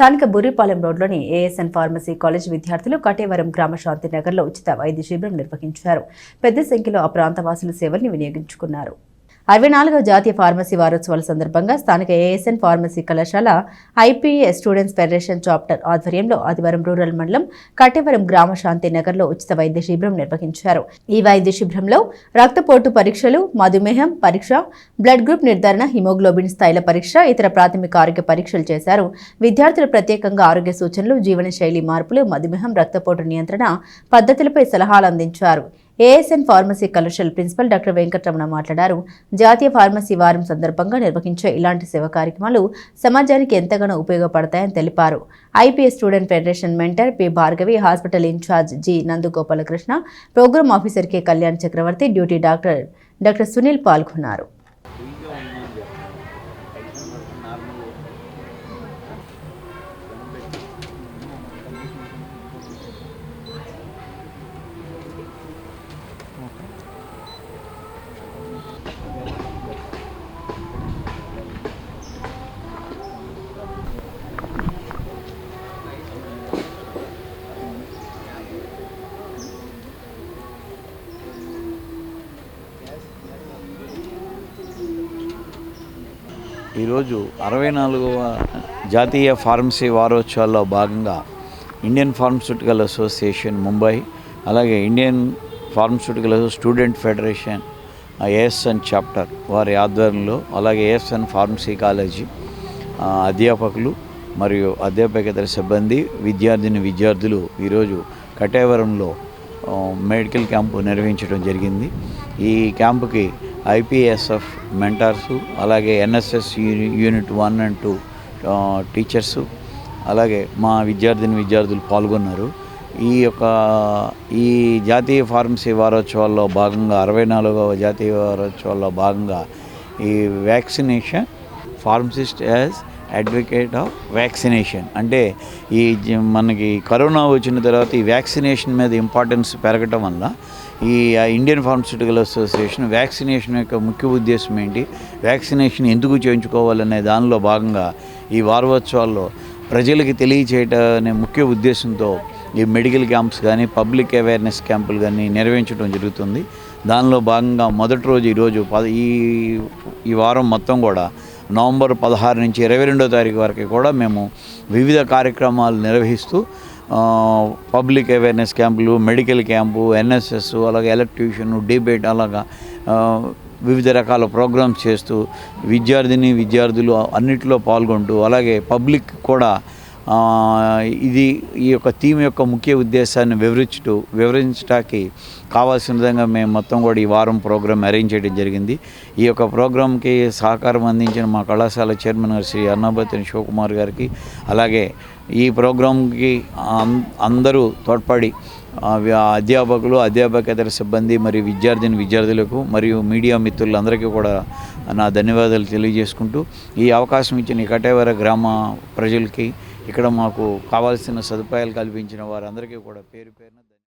స్థానిక బుర్రిపాలెం రోడ్లోని ASN pharmacy college విద్యార్థులు కటేవరం గ్రామ శాంతినగర్లో ఉచిత వైద్య శిబిరం నిర్వహించారు. పెద్ద సంఖ్యలో ఆ ప్రాంతవాసులు సేవల్ని వినియోగించుకున్నారు. అరవై నాలుగవ జాతీయ ఫార్మసీ వారోత్సవాల సందర్భంగా స్థానిక ఏఎస్ఎన్ ఫార్మసీ కళాశాల ఐపీఏ స్టూడెంట్స్ ఫెడరేషన్ చాప్టర్ ఆధ్వర్యంలో ఆదివారం రూరల్ మండలం కట్టెవరం గ్రామ శాంతి నగర్లో ఉచిత వైద్య శిబిరం నిర్వహించారు. ఈ వైద్య శిబిరంలో రక్తపోటు పరీక్షలు మధుమేహం పరీక్ష బ్లడ్ గ్రూప్ నిర్ధారణ హిమోగ్లోబిన్ స్థాయిల పరీక్ష ఇతర ప్రాథమిక ఆరోగ్య పరీక్షలు చేశారు. విద్యార్థులు ప్రత్యేకంగా ఆరోగ్య సూచనలు జీవనశైలి మార్పులు మధుమేహం రక్తపోటు నియంత్రణ పద్ధతులపై సలహాలు అందించారు. ఏఎస్ఎన్ ఫార్మసీ కళాశాల ప్రిన్సిపల్ డాక్టర్ వెంకటరమణ మాట్లాడారు. జాతీయ ఫార్మసీ వారం సందర్భంగా నిర్వహించే ఇలాంటి సేవా కార్యక్రమాలు సమాజానికి ఎంతగానో ఉపయోగపడతాయని తెలిపారు. IPS student federation mentor P Bhargavi hospital incharge G Nandugopalakrishna programme officer K Kalyan Chakravarthi duty doctor doctor Sunil పాల్గొన్నారు. ఈరోజు అరవై నాలుగవ జాతీయ ఫార్మసీ వారోత్సవాల్లో భాగంగా ఇండియన్ ఫార్మస్యూటికల్ అసోసియేషన్ ముంబై అలాగే Indian pharmaceutical student federation ASN chapter వారి ఆధ్వర్యంలో అలాగే ఏఎస్ఎన్ ఫార్మసీ కాలేజీ అధ్యాపకులు మరియు అధ్యాపకేతర సిబ్బంది విద్యార్థిని విద్యార్థులు ఈరోజు కటేవరంలో మెడికల్ క్యాంపు నిర్వహించడం జరిగింది. ఈ క్యాంపుకి ఐపీఎస్ఎఫ్ మెంటార్సు అలాగే NSS unit one and two teachers అలాగే మా విద్యార్థిని విద్యార్థులు పాల్గొన్నారు. ఈ యొక్క ఈ జాతీయ ఫార్మసీ వారోత్సవాల్లో భాగంగా అరవై నాలుగవ జాతీయ వారోత్సవాల్లో భాగంగా ఈ vaccination pharmacist as advocate of vaccination అంటే ఈ జ- మనకి కరోనా వచ్చిన తర్వాత ఈ వ్యాక్సినేషన్ మీద ఇంపార్టెన్స్ పెరగటం వల్ల ఈ ఇండియన్ ఫార్మస్యూటికల్ అసోసియేషన్ వ్యాక్సినేషన్ యొక్క ముఖ్య ఉద్దేశం ఏంటి? వ్యాక్సినేషన్ ఎందుకు చేయించుకోవాలనే దానిలో భాగంగా ఈ వారోత్సవాల్లో ప్రజలకి తెలియచేయటం అనే ముఖ్య ఉద్దేశంతో ఈ మెడికల్ క్యాంప్స్ కానీ పబ్లిక్ అవేర్నెస్ క్యాంపులు కానీ నిర్వహించడం జరుగుతుంది. దానిలో భాగంగా మొదటి రోజు ఈరోజు ఈ ఈ వారం మొత్తం కూడా నవంబర్ పదహారు నుంచి ఇరవై రెండో తారీఖు వరకు కూడా మేము వివిధ కార్యక్రమాలు నిర్వహిస్తూ పబ్లిక్ అవేర్నెస్ క్యాంపులు మెడికల్ క్యాంపు ఎన్ఎస్ఎస్ అలాగే ఎలక్ట్యూషన్ డిబేట్ అలాగా వివిధ రకాల ప్రోగ్రామ్స్ చేస్తూ విద్యార్థిని విద్యార్థులు అన్నిటిలో పాల్గొంటూ అలాగే పబ్లిక్ కూడా ఇది ఈ యొక్క థీమ్ యొక్క ముఖ్య ఉద్దేశాన్ని వివరించుటూ వివరించడానికి కావాల్సిన విధంగా మేము మొత్తం కూడా ఈ వారం ప్రోగ్రాం అరేంజ్ చేయడం జరిగింది. ఈ యొక్క ప్రోగ్రాంకి సహకారం అందించిన మా కళాశాల చైర్మన్ గారు శ్రీ అన్నాబతిని శివకుమార్ గారికి అలాగే ఈ ప్రోగ్రాంకి అం- అందరూ తోడ్పడి అధ్యాపకులు అధ్యాపకేతర సిబ్బంది మరియు విద్యార్థిని విద్యార్థులకు మరియు మీడియా మిత్రులందరికీ కూడా నా ధన్యవాదాలు తెలియజేసుకుంటూ ఈ అవకాశం ఇచ్చిన కటేవర గ్రామ ప్రజలకి ఇక్కడ మాకు కావాల్సిన సదుపాయాలు కల్పించిన వారందరికీ కూడా పేరు పేరున